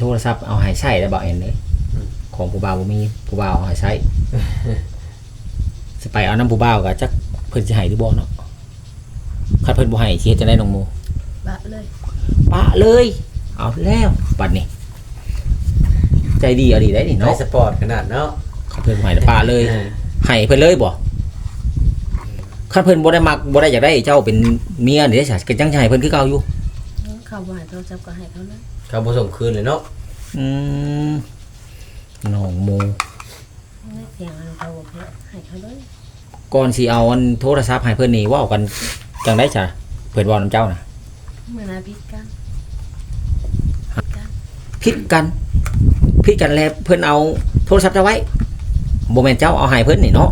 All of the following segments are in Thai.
โทรศัพท์เอาให้ใช้แล้วบ่เห็นเลยอืมของผู้บ่าวบ่มีผู้บ่าวเอาให้ใช้สิไปเอาน้ำผู้บ่าวก็จักเพิ่นสิให้หรือบ่เนาะคันเพิ่นบ่ให้สิเฮ็ดจังไดน้องโมบะเลยปะเลย เอาแล้วบัดนี้ ใจดีเอาดีได้นี่น้อเนาะยสปอร์ตขนาดเนาะคันเพิ่นบ่ให้ปะเลยเออให้เพิ่นเลยบ่คันเพิ่นบ่ได้มักบ่ได้อยากได้เจ้าเป็นเมียนี่ได้ซะก็จังสิให้เพิ่นคือเก่าอยู่เขาบ่ให้โทรศัพท์ก็ให้เขาเลย เขาบ่ส่งคืนเลยเนาะอืมน้องโมไม่เพียงอันเขาบ่เพียงให้เขาเลยก่อนสิเอาอันโทรศัพท์ให้เพิ่นนี่เว้ากันจังได๋จ้ะเพิ่นเว้านำเจ้าน่ะเมื่อนาพิษกันกันผิดกันผิดกันแล้วเพิ่นเอาโทรศัพท์เจ้าไว้บ่แม่นเจ้าเอาให้เพิ่นนี่เนาะ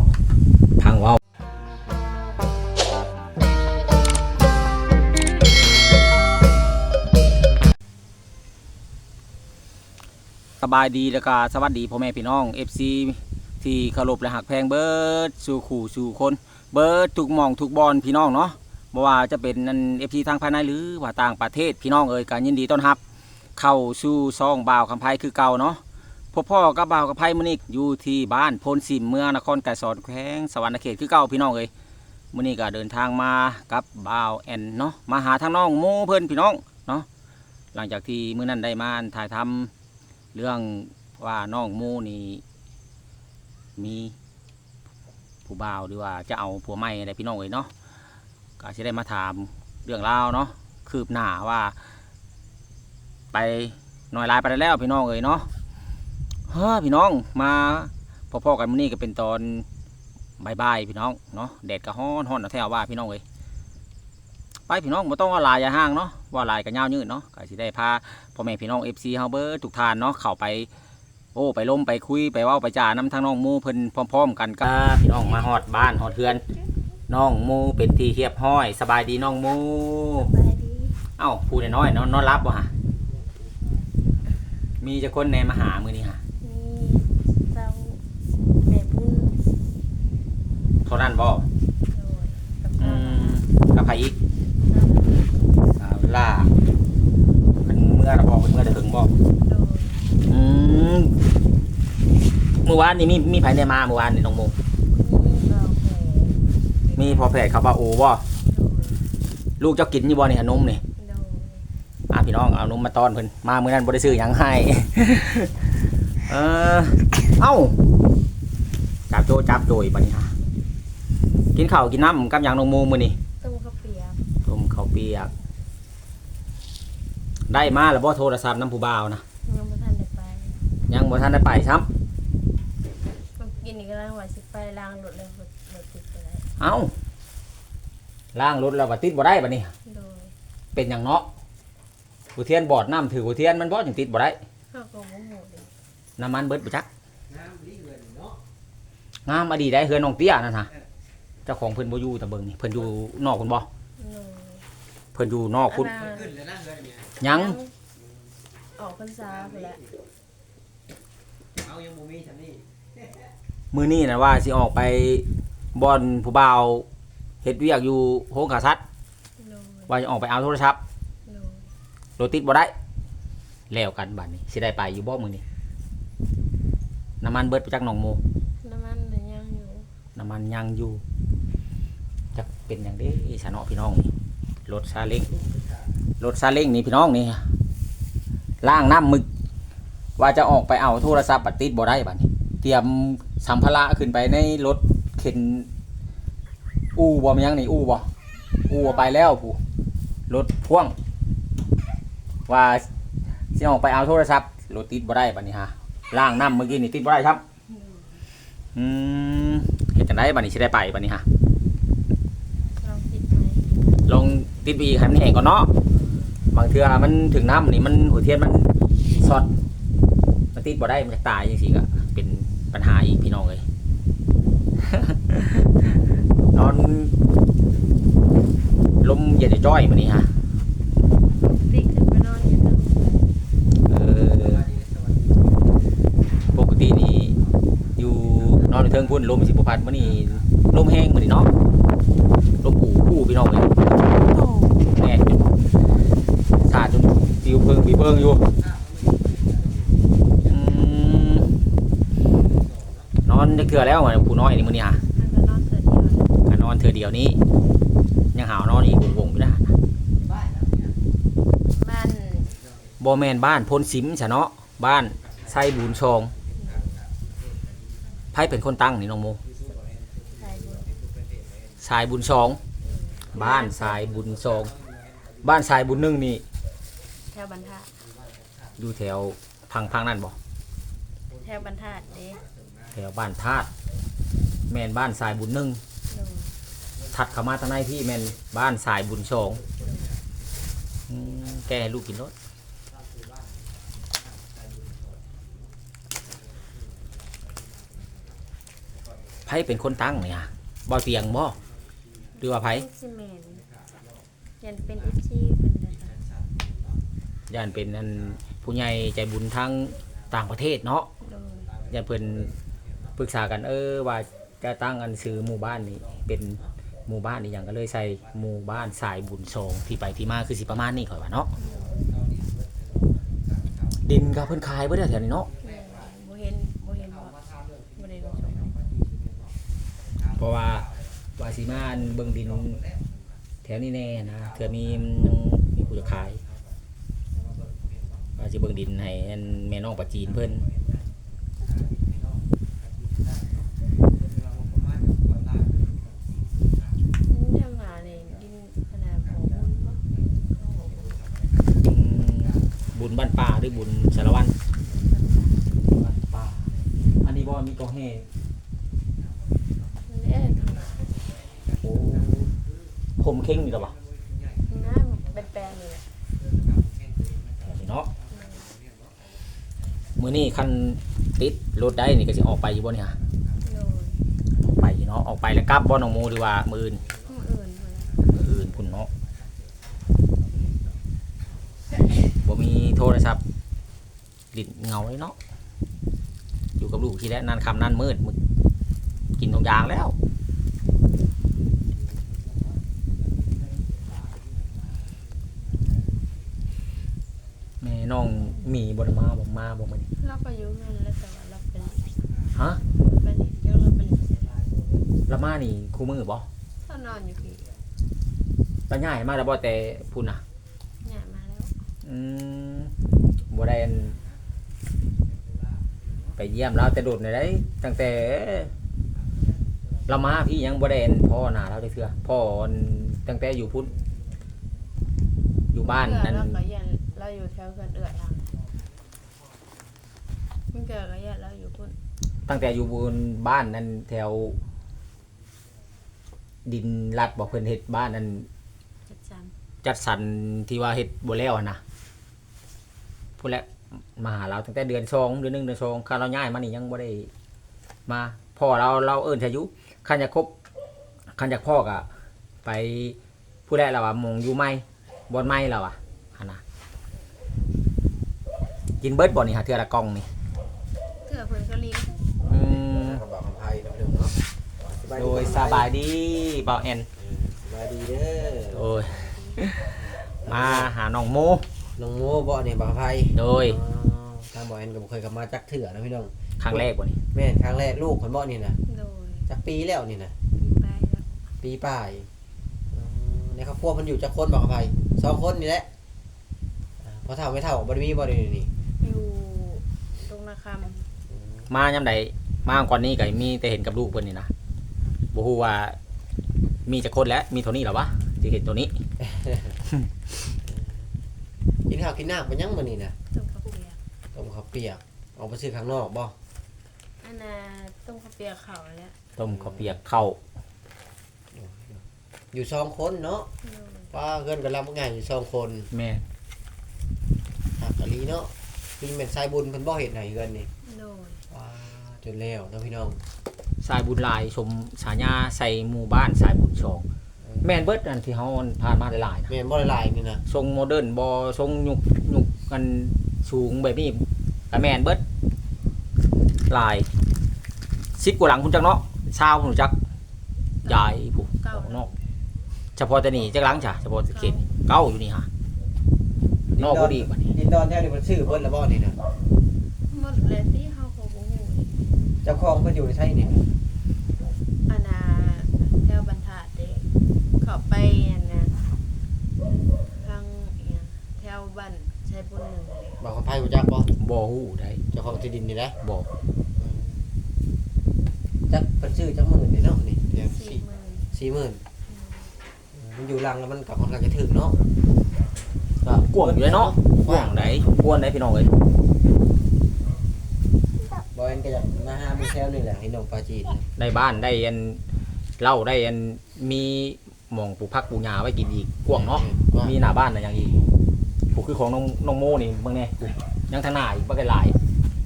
บายดีแล้วก็สวัสดีพ่อแม่พี่น้อง FC ที่เคารพและหักแพงเบิร์ดสู่ขู่สู่คนเบิร์ดทุกมองทุกบอลพี่น้องเนาะบ่ว่าจะเป็นนั่น FC ทางภายในหรือว่าต่างประเทศพี่น้องเอ่ยการยินดีต้อนรับ เข้าสู่ซองบ่าวคำไพคือเก่าเนาะพ่อพ่อกับบ่าวคำไพมื้อนี้อยู่ที่บ้านโพนสิมเมืองนครไก่สอนแขวงสวรรณเขตคือเก่าพี่น้องเอ้ยมื้อนี้ก็เดินทางมากับบ่าวแอนเนาะมาหาทางน้องโมเพิ่นพี่น้องเนาะหลังจากที่มื้อนั้นได้มาถ่ายทำ เรื่องว่าน้องโมนี่มีผู้บ่าวหรือว่าจะเอาผัวใหม่อะไรพี่น้องเอ้ยเนาะก็สิได้มาถามเรื่องราวเนาะคืบหน้าว่า ไปหน่อยลายไปแล้วพี่น้องเอ้ยเนาะเฮ้อพี่น้องมาพ่อๆกันมื้อนี้ก็เป็นตอนบ่ายๆพี่น้องเนาะแดดก็ฮ้อนฮ้อนเอาแท้ว่าพี่น้องเอ้ยไปพี่น้องบ่ต้องว่าลายอย่าห่างเนาะ ว่าหลายก็ยาวยืดเนาะก็สิได้พาพ่อแม่พี่น้อง FC เฮาเบิดทุกท่านเนาะเข้าไปโอ้ไปล้มไปคุยไปเว้าไปจ่านำทางน้องหมูเพิ่นพร้อม ๆ กันก็พี่น้องมาฮอดบ้านฮอดเฮือนน้องหมูเป็นที่เรียบร้อย สบายดีน้องหมูไปดีเอ้าพูดน้อยๆเนาะนอนรับบ่ฮะมีจะคนแหนมาหามื้อนี้ฮะมีเจ้าแม่พุ่นเท่านั้นบ่โดยกับอืเจ้ามกับไผอีกสาว ล่าเพิ่นเมื่อระบ่เพิ่นเมื่อจะถึงบ่โดยอืมเมื่อวานนี่มีมีไผได้มาเมื่อวานนี่น้องหมูมีเราแผลมีพอแพทย์เขาว่าโอ้บ่โดยลูกเจ้ากินอยู่บ่นี่ขนมนี่โดยอ่าพี่น้องเอานมมาต้อนเพิ่นมามื้อนั้นบ่ได้ซื้อหยังให้ เออเอ้าจับโจจับโจยบัดนี้ฮะกินข้าวกินน้ำกับหยังน้องหมูมื้อนี้ต้มข้าวเปียกต้มข้าวเปียก ได้มาแล้วบ่โทรศัพท์น้ำผู้บ่าวนะยังบ่ทันได้ไปยังบ่ทันได้ไปซ้ก็กินนี่ก็ล้างไว้สิไปล้างรถเลยรถรถติดไปแล้วำเอ้าล้างรถแล้วว่าติดบ่ได้บัดนี้ โดยเป็นหยังเนาะกูเทียนบอดน้ำถือกูเทียนมันบ่จังติดบ่ได้เขาก็บ่ฮู้เลยน้ำมันเบิดบ่จักงามอดีได้เฮือนน้องเตี้ยนั่นฮะเจ้าของเพิ่นบ่อยู่แต่เบิ่งนี่เพิ่นอยู่นอกคุณบ่โดยเพิ่นอยู่นอกคุณ อันน่ะขึ้นเลยนะเฮือนเนี่ย ยัง ออกพรรษาไปแล้วเอายังบ่มีซั่นนี่มื้อนี้น่ะว่าสิออกไปบ่อนผู้บ่าวเฮ็ดเวียกอยู่โรงขาซัดโดยว่าจะออกไปเอาโทรศัพท์โดยรถติดบ่ได้แล้วกันบัดนี้สิได้ไปอยู่บ่มื้อนี้น้ำมันเบิดไปจักหนองโมน้ำมันน่ะยังอยู่น้ำมันยังอยู่จะเป็นอย่างนี้สนอพี่น้องนี่รถซาเล้ง รถซาเล้งนี่พี่น้องนี่ล่างน้ำมึก ว่าจะออกไปเอาโทรศัพท์บัดติดบ่ได้บัดนี้ เตรียมสัมภาระขึ้นไปในรถเข็น อู่บ่มันยังนี่อู่บ่อู่บ่ไปแล้วผู้รถพ่วง ว่าสิออกไปเอาโทรศัพท์รถติดบ่ได้บัดนี้ฮะล่างน้ำเมื่อกี้นี่ติดบ่ได้ครับอืมเห็นจังได้บัดนี้สิได้ไปบัดนี้ฮะลองติดไหมลงติดบีให้มันแห้งก่อนเนาะ บางเทื่อมันถึงน้ำนี่มันหัวเทียนมันสอดมันติดบ่ได้มันจะตายจังซี่ก็เป็นปัญหาอีกพี่น้องเลย นอนลมเย็นจะจ้อยมื้อนี้ฮะติ๊กขึ้นไปนอนอยู่เทิงเออปกตินี่อยู่นอนอยู่เทิงพุ่นลมสิบ่พัดมื้อนี้ลมแห้งมื้อนี้เนาะลมอู่อู่พี่น้องเลยโอ้ แน่จนสาดจนปิว เบิ่งมีเบิ่งอยู่นอนจะเกลือแล้วมันผู้น้อยนี่มื้อนี่านอนเถื่วัก็นอนเธอเดียวนี้ ยังหาวนอนอีกวงๆอยู่นะบ้านบ่แมนบ้านพ้นสิมซะเนาะบ้านไส้บุญชองไพ่เป็นคนตั้งนี่น้องโม ชาสายบุญชอง บ้านสายบุญชอง บ้านสายบุญหนึ่งนี่ แถวบรรทัดอยู่แถวพังพังนั่นบ่แถวบรรทัดเด้แถวบ้านธาตุแม่นบ้านสายบุญหนึงโดยถัดเข้ามาทางในพี่แม่นบ้านสายบุญชองอืมแกให้ลูกกินรถไผเป็นคนตั้งเนี่ยบ่เตียงบ่หรือว่าไผซีเมนต์ยันเป็นเอฟซีเป็นอะไรคะ ย่านเป็นอันผู้ใหญ่ใจบุญทั้งต่างประเทศเนาะโดยย่านเพิ่นปรึกษากันเออว่าจะตั้งอันซื้อหมู่บ้านนี้เป็นหมู่บ้านนี่อย่างก็เลยใส่หมู่บ้านสายบุญชงที่ไปที่มาคือสิประมาณนี้ข่อยว่าเนาะดินก็เพิ่นขายเบ่ได้แถวนี้เนาะแม่โบเห็นโบเห็นบ่โบได้ลงชมเพราะว่าว่าสิมาอันเบิ่งดิน แถวนี้แน่นะเถื่อมียังมีผู้จะขายว่า สิเบิ่งดินให้อันแม่น้องปลาจีนเพิ่น ทำงานในดินขนาดของบุญบ่ อืมบุญบ้านป่าหรือบุญสารวัตรบ้านป่าอันนี้บ่มีกองแห่ เนี่ย โอ้ผมเข่งนี่หรอปะ น้ำเป็นแปลงเลยแหละ เนาะมื้อนี้ คันติดรถได้นี่ก็สิออกไปอยู่บ่เนี่ยโดยออกไปอยู่เนาะออกไปแล้วกลับบ่น้องโมหรือว่ามืออื่นผู้อื่นเลยมื้ออื่นพุ่นเนาะบ่มีโทรศัพท์ลิ้นเงาเลยเนาะอยู่กับลูกทีแล้วนานคำนานมืดมึกกินทุกอย่างแล้ว แม่น้อง มีบ่ได้มาบ่มาบ่มื้อนี้เราก็อยู่นั่นแล้วแต่ว่าเราเป็นฮะเป็นเจ้าเราเป็นละมานี่คู่มือบ่ถ้านอนอยู่พี่ตาใหญ่มาแล้วบ่แต่พุ่นน่ะเนี่ยมาแล้วอืมบ่ได้อันไปเยี่ยมเราแต่โดดในได้ตั้งแต่ เรามาพี่ยังบ่ได้อันพ่อหน้าเราได้เทื่อพ่ออันตั้งแต่อยู่พุ่นอยู่บ้านนั้น เราก็ยันเราอยู่แถวเกินเอื้อทาง มันเกิดก็ยันเราอยู่พุ่นตั้งแต่อยู่บนบ้านนั้นแถว ดินลัดบ่เพิ่นเฮ็ดบ้านนั้นจัดจจัดสรรที่ว่าเฮ็ดบ่แล้วอะนะพูดแล้วมาหาเราตั้งแต่เดือนสองเดือนหนึ่งเดือนสองข้าเราย้ายมานี่ยังบ่ได้ มาพ่อเราเราเอิ้นชายุคันอยากคบคันอยากพ่อกะไปผู้แรกเราอะมองอยู่ไม่บนไม่เราอะหั่นนะกินเบิร์ดบ่นี่หาเทือละกล่องนี่ำเถื่อเพิ่นก็ลิ้นอืมกระบอกไทยนะพี่น้องเนาะโดยสบายดีเบาแอนสบายดีเด้อโดยมาหาน้องโมน้องโมบ่เนี่ยบักไทยโดยอ๋อทางบ่แอนก็บ่เคยกลับมาจักเถื่อนะพี่น้องครั้งแรกบ่นี่แม่นครั้งแรกลูกเพิ่นบ่นี่นะโดยจักปีแล้วนี่นะไปแล้วปีป่ายอ๋อในครอบครัวมันอยู่จักคนบอกอภัยสองคนนี่แหละอ่าพอเท่าไม่เท่าบ่ได้มีบ่ได้นี่อยู่ตรงนาค มายามใดมาก่อนนี้ก็มีแต่เห็นกับลูกเพิ่นนี่นะบ่ฮู้ว่า มีจักคนแล้วมีเท่านี้เหรอวะที่เห็นตัวนี้ กินข้าวกินน้ำมันยังมื้อนี้นะำต้มข้าวเปียกต้มข้าวเปียกออกไปซื้อข้างนอกบ่อันน่ะต้มข้าวเปียกเขาแล้วต้มข้าวเปียกข้าวอยู่สองคนเนาะโดยว่าเงินกับเราง่ายอยู่สองคนแม่หักกะลีเนาะพี่เป็นสายบุญเพิ่นบ่เฮ็ดให้เงินนี่โดยว้า จนแล้วเนาะพี่น้องสายบุญหลายชมสายาใส่หมู่บ้านสายบุญชองแม่นเบิดอันที่เฮาผ่านมาหลายๆนะแม่นบ่หลายๆนี่นะทรงโมเดิร์นบ่ทรงยุกยุกกันสูงแบบนี้ก็แม่นเบิดหลาย10กว่าหลังคุณจักเนาะชาวคุณจักยายผู้เก้าเนาะเฉพาะแต่นี่จักหลังจ้ะเฉพาะเขตนี่เก้าอยู่นี่ฮะนอกบ่ดีกว่านี้ดินดอนแท้นี่มันชื่อเพิ่นละบ่นี่นะหมดแล้วที่ เฮาก็บ่ฮู้นี่เจ้าของเพิ่นอยู่ในไทยนี่อันนาแถวบรรทัดเด้เขาไปอันนะทางเอียงแถวบ้านชายบุญหนึ่งเด้บอกกับไผรู้จักบ่บ่ฮู้ได้เจ้าของที่ดินนี่แหละบ่จักเพิ่นซื้อจักหมื่นนี่เนาะนี่เดี๋ยวสี่สี่หมื่น40,000มันอยู่หลังแล้วมันก็ค่อนข้างจะถึงเนาะก็กว้างอยู่เลยเนาะกว้างได้กว้างได้พี่น้องเอ้ย บ่แม่นก็อยากมาหามื้อแถวนี่แหละให้น้องปลาจีนได้บ้านได้อันเหล้าได้อันมีหม่องปลูกผักปลูกหญ้าไว้กินอีกกว้างเนาะกว้างมีหน้าบ้านน่ะอย่างอีกผูกคือของน้องน้องโมนี่เบิ่งแน่ผูกยังทางหน้าอีกบ่ได้หลาย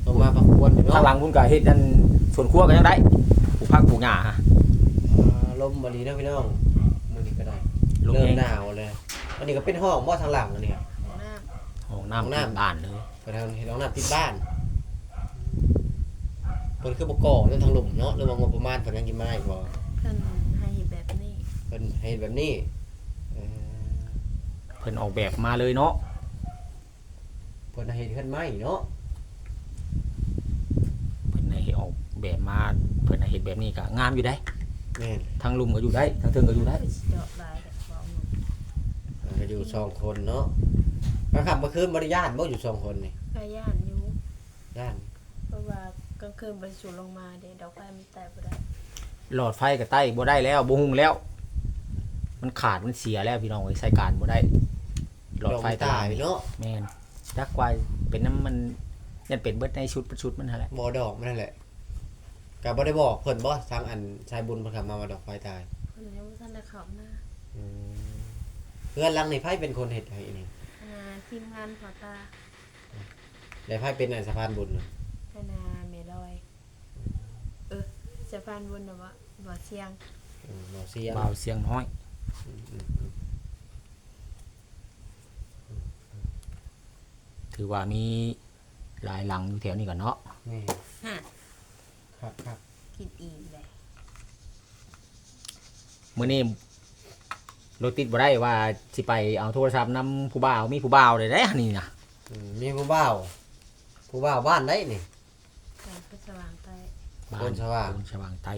ลงมาพักควรเนาะข้างหลังพุ่นก็เฮ็ดอันสวนครัวก็ยังได้ปลูกผักปลูกหญ้าฮะอ่าลมบ่ดีเนาะพี่น้องมื้อนี้ก็ได้ลงเริ่เอมงหนาวเลยอันนี้ก็เป็นห้องบ่ทางหลังอันนี้ของน้ห้องน้ำ ที่บ้านเลย ไปทางเห็นห้องน้ำติดบ้าน เพิ่นคือบ่ก่อเรื่องทางหลุมเนาะหรือว่างบประมาณเพิ่นยังกินมาได้บ่ำเพิ่นให้แบบนี้เพิ่นให้แบบนี้เออเพิ่นออกแบบมาเลยเนาะเพิ่นให้ขึ้นไม้เนาะเพิ่นให้ออกแบบมาเพิ่นให้เฮ็ดแบบนี้ก็งามอยู่ได้แม่นทางลุมก็อยู่ได้ทางเทิงก็อยู่ได้เพิ่นสิเจาะลายแต่บอกหนูเออก็อยู่สองคนเนาะกลางค่ำกลางคืนบ่ได้ย่านบ่อยู่สองคนนี่ก็ย่านอยู่ย่านเพราะว่า กลางคืนบริสุทธิ์ลงมาเด้ดอกไฟมันแตกบ่ได้หลอดไฟก็ใต้บ่ได้แล้วบ่หุงแล้ว มันขาดมันเสียแล้วพี่น้องเอ้ยใช้การบ่ได้ หลอดไฟตายนี่เนาะแม่นจักว่าเป็นน้ำมันยันเป็นเบิดในชุดชุดมันหั่นแหละบ่ดอกมันนั่นแหละก็บ่ได้บอกเพิ่นบ่ทางอันชายบุญเพิ่นขับมาว่าดอกไฟตายเพิ่นยังบ่ทันได้เข้ามาอืมเพื่อนหลังนี่ไผเป็นคนเฮ็ดให้นี่อ่าทีมงานพอตาแล้วไผเป็นอันสะพานบุญน่ะพนาเมลอยเออ สะพานบุญน่ะว่าบ่เสียงอืมบ่เสียงเบาเสียงน้อย อืมอืมอืมถือว่ามีหลายหลังอยู่แถวนี้ก่อนเนาะนี่ฮะครับครับกินอีกเลยมื้อนี้รถติดบ่ได้ว่าสิไปเอาโทรศัพท์นำผู้บ่าวมีผู้บ่าวได้เด้นี่นะอืมมีผู้บ่าวผู้บ่าวบ้านไหนนี่ การก็สว่างใต้ บ้าโพนสว่าง โพนสว่างใต้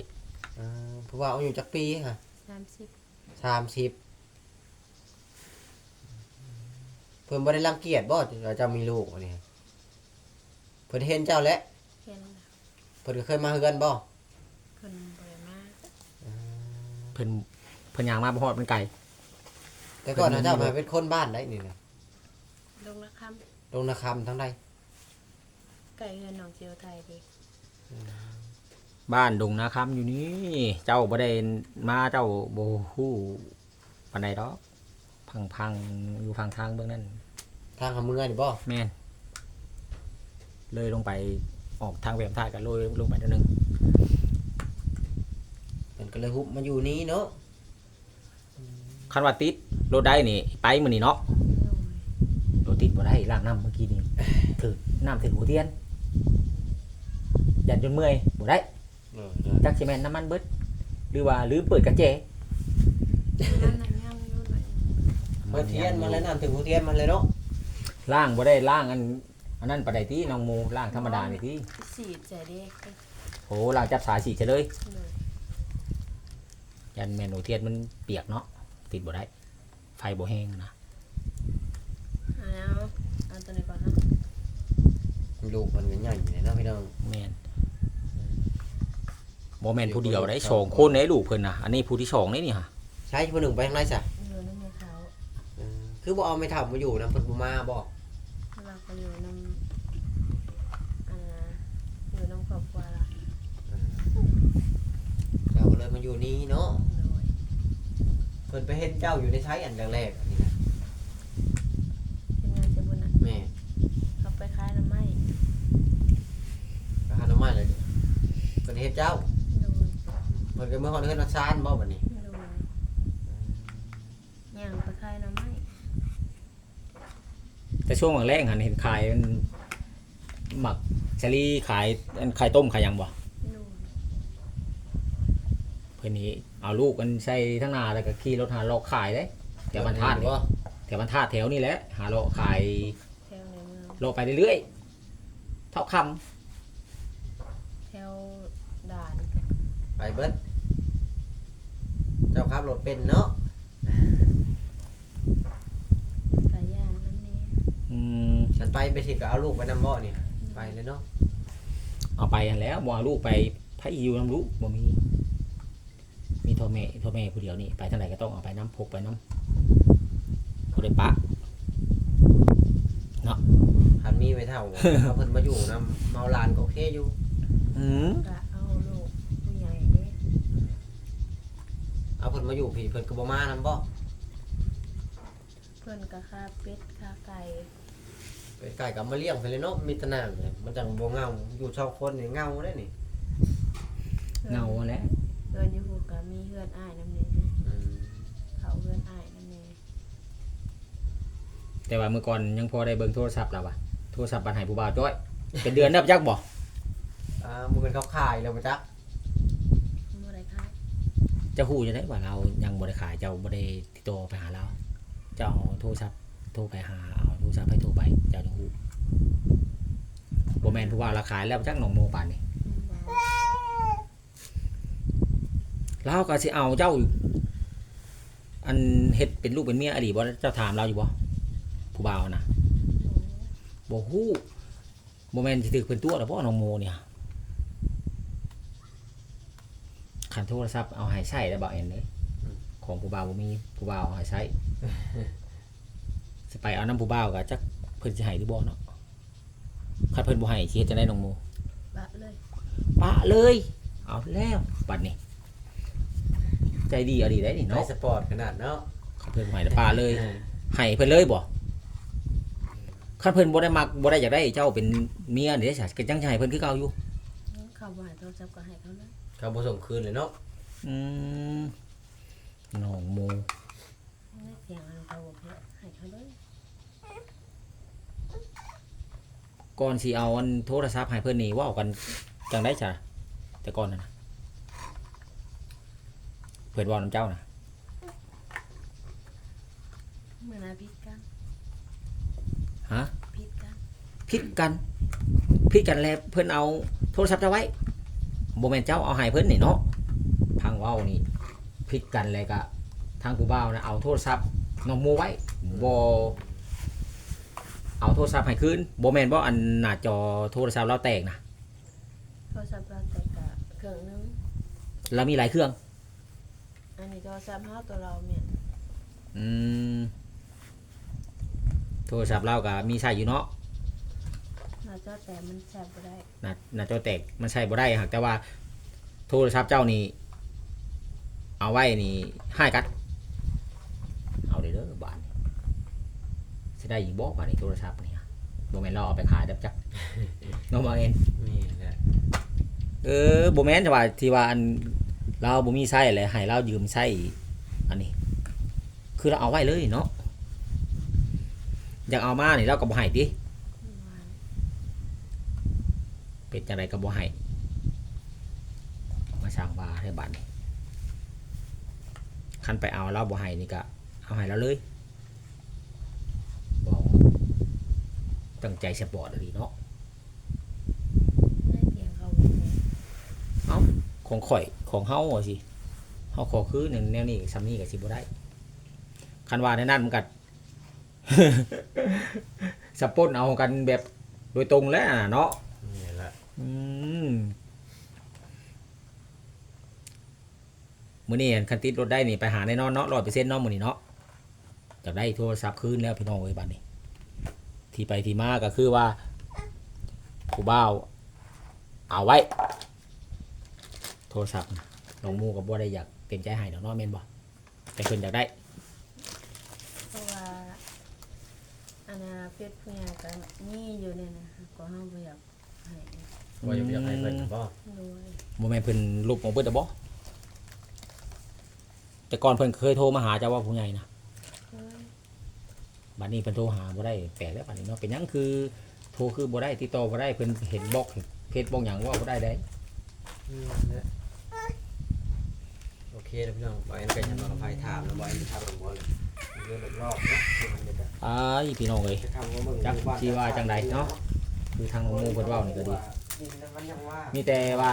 อ่าผู้บ่าวอายุจักปีฮะ30สามสิบเพิ่นบ่ได้รังเกียจบ่เราจะมีลูกอันนี้เพิ่นเห็นเจ้าแล้วเห็นแล้วเพิ่นก็เคยมาเฮือนบ่เพิ่นบ่ได้มาเพิ่นเพิ่นย่างมาบ่ฮอดมันไกลแต่ก่อนเพิ่นะนเจ้ามาเป็นคนบ้านได้นี่นะลงนะคำลงนาคำทั้งใดไก่เงินหนองเจียวไทยดิ บ้านดงนาคำอยู่นี่ เจ้าบ่ได้มาเจ้าบ่ฮู้ปานใดดอก พังๆอยู่ฝั่งทางเบื้องนั้นทางหาเมืองนี่บ่แม่นเลยลงไปออกทางแหวมท่ากันเลยลงไปนิดนึงเพิ่นก็เลยฮุบมาอยู่นี้เนาะคันว่าติดรถได้นี่ ไปมื้อนี้เนาะโอ้ยรถติดบ่ได้ล้างน้ำเมื่อกี้นี่ถึกน้ำถึงหัวเทียนยันจนเมื่อยบ่ได้ เออเออจักสิแม่นน้ำมันเบิดหรือว่าลืมเปิดกระเจนั่นน่ะยังอยู่หน่อยหัวเทียนมาแล้วน้ำถึงหัวเทียนมันเลยเนาะล่างบ่ได้ล่างอันอันนั้นปานใดที่น้องหมูล่างธรรมดานี่ที่สีดใจเด็กโหล่างจับสายสีเฉยเลย เลยยันแม่นหัวเทียนมันเปียกเนาะติดบ่ได้ ไฟบ่แห้งนะเอาเอาตัวนี้ก่อนเนาะลูกมันก็ใหญ่อยู่เนาะพี่น้องแม่น บ่แม่นผู้เดียวได้สองคนได้ลูกเพิ่นน่ะอันนี้ผู้ที่สองนี่นี่ฮะใช้ผู้หนึ่งไปทางไหนซะอยู่ในเมืองเขาเออคือบ่เอาไม่ทํมาอยู่นำเพิ่นบ่มาบ่เราก็อยู่น้ำอ่าอยู่น้ำครอบครัวละเจ้าก็เลยมาอยู่นี่เนาะโดยเพิ่นไปเห็นเจ้าอยู่ในใช้อันแรกๆอันนี้นะเป็นงานเจ้าบุญอะแม่เขาไปขายน้ำไม้ก็หาหน่อไม้เลยเพิ่นเห็นเจ้าโดย เพิ่นก็เมื่อฮอดเฮือนมาซานบ่บัดนี้โดยย่างไปขายน้ำไม้แต่ช่วงแรกๆหันเห็นขายมันหมักเชอรี่ขายอันขายต้มขายหยังบ่โดยเพิ่นนี้เอาลูกมันใส่ทั้งหน้าแล้วก็ขี่รถหาเลาะขายเด้แถวบรรทัดนี่บ่แถวบรรทัดแถวนี่แหละหาเลาะขายแถวในเมืองเลาะไปเรื่อยๆเท่าคำแถวไปเบิด เจ้าขับรถเป็นเนาะกะย่านนั่นนี่อืมฉันไปไปสิก็เอาลูกไปนำบ่นี่ไปเลยเนาะเอาไปอันแล้วบ่เอาลูกไปไผอยู่นํลูกบ่มี มีโทอแม่โทอแม่ผู้เดียวนี่ไปทางไหนก็ต้องเอาไปน้ำพกไปน้ำบ่ได้ปะ หันมีไปเท่าเอาเพิ่นมาอยู่นำเมาลานก็โอเคอยู่อืม กะเอาลูกผู้ใหญ่เด้ เอาเพิ่นมาอยู่พี่เพิ่นก็บ่มานำบ่เพิ่นกะค่าเป็ดค่าไก่ไปไก่กับมาเลี้ยงไปเลยเนาะมีแตะนางเลยมันจังบ่เหงาอยู่สองคนนี่เหงาได้นี่เงาแหล้วเพื่อนอยู่ฮูกะมีเพื่อนอ้ายนำนี่เด้อืมเขาเพื่อนอ้ายนำนี่แต่ว่าเมื่อก่อนยังพอได้เบิ่งโทรศัพท์แล้วว่ะโทรศัพท์บันให้ผู้บ่าวจ้อย เป็นเดือนนับจักบ่อ่ามึงเป็นเขาขายแล้วบ่จ๊ะบ่ได้ขายเจ้าฮู้จะได้ว่าเรายังบ่ได้ขายเจ้าบ่ได้ติดต่อไปหาเราเจ้าเอาโทรศัพท์โทรไปหาเอาโทรศัพท์ไปโทรไปเจ้าจูบแมนผู้บ่าวราขายแล้วจักหนองโมปานนี่เราก็สิเอาเจ้าอันเฮ็ดเป็นลูกเป็นเมียอดีบ่เจ้าถามเราอยู่บ่ผู้บ่าวนะบ่ฮู้บ่แม่นสิถึกเป็นตัวหรอบ่น้องโมเนี่ยคัน โทรศัพท์เอาให้ใช้แล้วบ่เอ็นเด้ของผู้บ่าวบ่มีผู้บ่าวเอาให้ใช้สิไปเอาน้ำผู้บ่าวก็จักเพิ่นสิให้หรือบ่เนาะคันเพิ่นบ่ให้สิเฮ็ดจังได๋น้องโมบะเลยปะเลย เอาแล้วบัดนี้ ใจดีเอาดีได้นี่ไดเนาะสปอร์ตขนาดเนาะคันเพิ่นบ่ให้แล้วปะเลยออให้เพิ่นเลยบ่คันเพิ่นบ่ได้มักบ่ได้อยากได้เจ้าเป็นเมียนี่เด้ซะก็จังสิให้เพิ่นคือเก่าอยู่ เขาบ่ให้โทรศัพท์ก็ให้เขาเลย เขาบ่ส่งคืนเลยเนาะอืมน้องโมไม่เพียงอันเขาบ่เพียงให้เขาเลยก่อนสิเอาอันโทรศัพท์ให้เพิ่นนี่เว้ากันจังได๋จ้ะแต่ก่อนน่ะนะเพิ่นเว้านำเจ้าน่ะเมื่อนาพิดกันฮะพิดกัน ผิดกันผิดกันแล้วเพิ่นเอาโทรศัพท์เจ้าไว้ บ่แม่นเจ้าเอาให้เพิ่นนี่เนาะพังเว้านี่ผิดกันแล้วก็ทางผู้บ่าวนะเอาโทรศัพท์น้องโมไว้บ่เอาโทรศัพท์ให้คืนบ่แม่นบ่อันหน้าจอโทรศัพท์เราแตกนะโทรศัพท์เราแต่กะเครื่องนึงเรามีหลายเครื่อง อันนี้โทรศัพท์เฮาตัวเราเนี่ยอืมโทรศัพท์เราก็มีใช้อยู่เนาะ เราเจ้าแต่มันแซ่บบ่ได้หน้าหน้าจอแตกมันใช้บ่ได้หากแต่ว่า โทรศัพท์เจ้านี่เอาไว้นี่ให้กัด เอาเด้อเด้อบาทนี่สิได้อีกบ่บาทนี่โทรศัพท์นี่ฮะบ่แม่นเราเอาไปขายดับจัก น้องมาเองนี่แหละเออบ่แม่นแต่ว่าที่ว่าอันเราบ่มีใช้อะไรให้เรายืมใช้อันนี้ คือเราเอาไว้เลยเนาะอยากเอามานี่เราก็บ่ให้ติ ว่า เป็นจังไดก็บ่ให้มาสร้างว่าให้บัดนี้คันไปเอาเราบ่ให้นี่ก็เอาให้เราเลยบอกตั้งใจสปอร์ตดีเนาะไม่เพียงเขาบ่แม่ของข่อยของเฮาอะสิเฮาขอคือแนวแนวนี้ซ้ำนี้ก็สิบ่ได้คันว่าในนั้นมันก็สปนเอากันแบบโดยตรงแล้วอะเนาะนี่แหละ อืมมื้อนี้เห็นคันติดรถได้นี่ไปหาแน่นอนเนาะ100%เนาะมื้อนี้เนาะจะได้โทรศัพท์คืนแล้วพี่น้องเอ้ยบัดนี้ ที่ไปที่มาก็คือว่าผู้บ่าวเอาไว้ โทรศัพท์น่ะน้องมูก็บ่ได้อยากเต็มใจให้ดอกเนาะแม่นบ่แต่เพิ่นอยากได้ เพราะว่าอันน่ะเฟซผู้ใหญ่ก็มีอยู่เนี่ยนะก็เฮาบ่อยากให้ ว่าอยู่อยากให้เพิ่นบ่ด้วยบ่แม่นเพิ่นลบออกเบิดดอกบ่แต่ก่อนเพิ่นเคยโทรมาหาเจ้าว่าผู้ใหญ่นะเฮ้ยบัดนี้เพิ่นโทรหาบ่ได้แปลกแล้วบัดนี้เนาะเป็นหยังคือโทรคือบ่ได้ติดต่อบ่ได้เพิ่นเห็นบล็อกเพจบล็อกหยังว่าบ่ได้ได้นี่แหละโอเคแล้วพี่น้องบ่แอนก็จะมาไฟถามแล้วบ่แอนจะทำบ่เลยเรื่องรอบๆเนาะมันจะอ้ายพี่น้องเอ้ย จะทำว่ามึงจักสิว่าจังใดเนาะ คือทางน้องหมูเพิ่นเว้านี่ก็ดี กินแล้วมันยังว่ามีแต่ว่า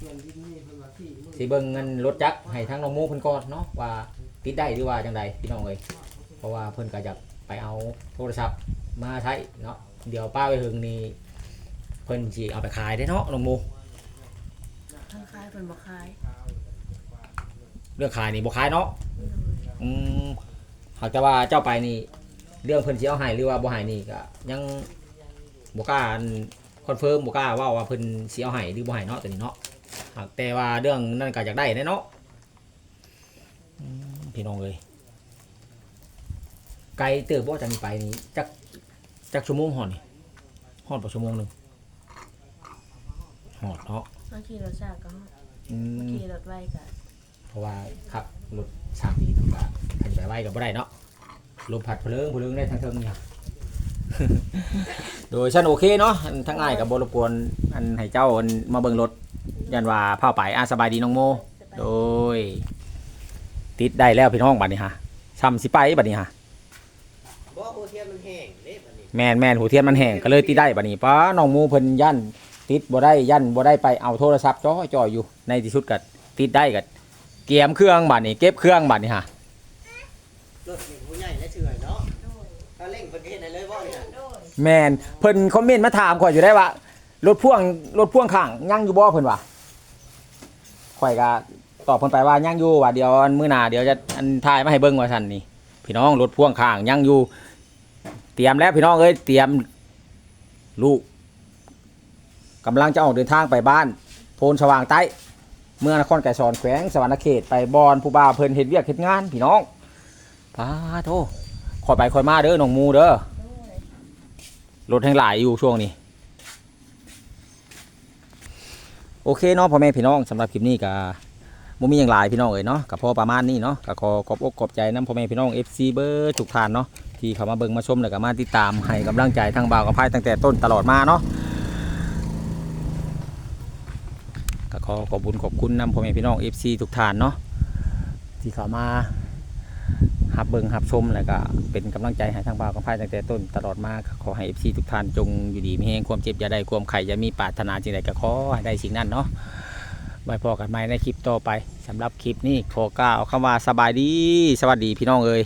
ส่วนที่นี่เพิ่นว่าที่มือสิเบิ่งเงินรถจักรให้ทางน้องหมูเพิ่นก่อนเนาะว่าติดได้หรือว่าจังใดพี่น้องเอ้ยเพราะว่าเพิ่นก็อยากไปเอาโทรศัพท์มาใช้เนาะเดี๋ยวป้าไปหึงนี่เพิ่นสิเอาไปขายได้เนาะน้องหมูทางคายเพิ่นบ่คายเรื่องขายนี่บ่ขายเนาะอืมหากแต่ว่าเจ้าไปนี่ เรื่องเพิ่นสิเอาให้หรือว่าบ่ให้นี่ก็ยังบ่กล้าอัน คอนเฟิร์มบ่กล้าเว่าว่าเพิ่นสิเอาให้หรือบ่ให้เนาะตัวนี้เนาะหากแต่ว่าเรื่องนั้นก็อยากได้แน่เนาะอืมพี่น้องเอ้ยไกลเติบบ่จังไปนี่จักจักชั่วโมงฮอดนี่ฮอดบ่ชั่วโมงหนึงฮอดเนาะบางทีรถชาก็อืบางม ทีรถไวก็เพราะว่าขับรถสามปีต้องการขันไปไว้กับบ่ได้เนาะลมผัดเพลิงเพลิงได้ทั้งเทิงเนี่ย โดยฉันโอเคเนาะอันทั้งง่ายกับบรบกวนอันให้เจ้าอันมาเบิ่งรถยันว่าผ้าไปอาสบายดีน้องโม โดย ติดได้แล้วพี่น้องบัดนี้ฮะซ้ำสิไปบัดนี้ฮะบ่โอเทียนมันแห้งเด้บัดนี้แม่นแม่นหูเทียนมันแห้งก็เลยติดได้บัดนี้ป้าน้องโมเพิ่นยันติดบ่ได้ยันบ่ได้ไปเอาโทรศัพท์จ้อจ่อยอยู่ในที่สุดก็ติดได้ก็เกียมเครื่องบัดนี้ เก็บเครื่องบัดนี้ฮะรถนี่ผู้ใหญ่และเชื่อย แมนเพิ่นคอมเมนต์มาถามข่อยอยู่ได้ว่ารถพ่วงรถพ่วงข้างยังอยู่บ่เพิ่นว่าข่อยก็ตอบเพิ่นไปว่ายังอยู่ว่าเดี๋ยวอันมื้อหน้าเดี๋ยวจะอันถ่ายมาให้เบิ่งว่าซั่นนี่พี่น้องรถพ่วงข้างยังอยู่ เตรียมแล้วพี่น้องเอ้ยเตรียมลูกกำลังจะออกเดินทางไปบ้าน โพนสว่างใต้ เมืองนครไก่สอนแขวงสวรรณเขตไปบอนผู้บ่าวเพิ่นเฮ็ดเวียกเฮ็ดงานพี่น้องพาโทคอยไปคอยมาเด้อน้องมูเด้อ รถแห่งหลายอยู่ช่วงนี้ โอเคเนาะพ่อแม่พี่น้องสำหรับคลิปนี้ก็บ่มีอย่างหลายพี่น้องเอ๋ยเนาะก็พอประมาณนี้เนาะก็ขอขอบอกขอบใจนํพ่อแม่พี่น้อง FC เบอร์ทุกท่านเนาะที่เขามาเบิ่งมาชมแล้วก็มาติดตามให้กำลังใจทางบ่าวกับพายตั้งแต่ต้นตลอดมาเนาะก็ขอขอบคุญขอบคุณนํพ่อแม่พี่น้อง FC ทุกท่านเนาะที่เขามา หับเบิงหับชมแล้วก็เป็นกำลังใจให้ทางบ่าวกับพายตั้งแต่ต้นตลอดมาขอให้เอฟซีทุกท่านจงอยู่ดีมีแห่งความเจ็บอย่าได้ความไข่อย่ามีปาถนาสิ่งใดก็ขอให้ได้สิ่งนั้นเนาะไว้พอกันใหม่ในคลิปต่อไปสำหรับคลิปนี้ขอกล่าวคำว่าสบายดี สวัสดีพี่น้องเอ้ย